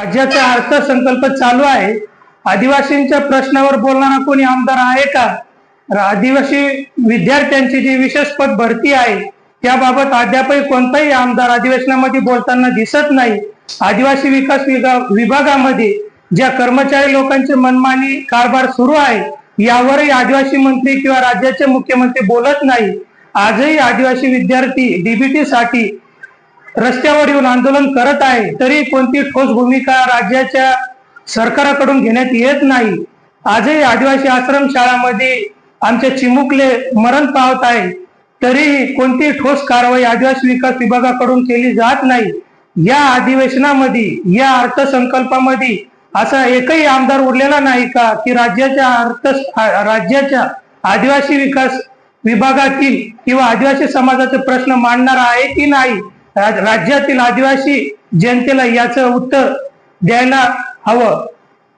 राज्याचा अर्थसंकल्प चालू आहे. आदिवासींच्या प्रश्नावर बोलणारा कोणी आमदार आहे का? आदिवासी विद्यार्थ्यांची जी विशेष पद भरती आहे त्याबाबत अद्यापही कोणताही आमदार अधिवेशनामध्ये बोलताना दिसत नाही. आदिवासी विकास विभागामध्ये ज्या कर्मचारी लोकांचे मनमानी कारभार सुरू आहे यावरही आदिवासी मंत्री किंवा राज्याचे मुख्यमंत्री बोलत नाही. आजही आदिवासी विद्यार्थी डीबीटी साठी रस्त्यावर येऊन आंदोलन करत आहे तरी कोणती ठोस भूमिका राज्याच्या सरकाराकडून घेण्यात येत नाही. आजही आदिवासी आश्रम शाळांमध्ये आमचे चिमुकले मरण पावत आहे तरीही कोणती ठोस कारवाई आदिवासी विकास विभागाकडून केली जात नाही. या अधिवेशनामध्ये या अर्थसंकल्पामध्ये असा एकही आमदार उरलेला नाही का की राज्याच्या अर्थ राज्याच्या आदिवासी विकास विभागातील किंवा आदिवासी समाजाचे प्रश्न मांडणारा आहे की नाही? राज्यातील आदिवासी जनतेला याचं उत्तर द्यायला हवं.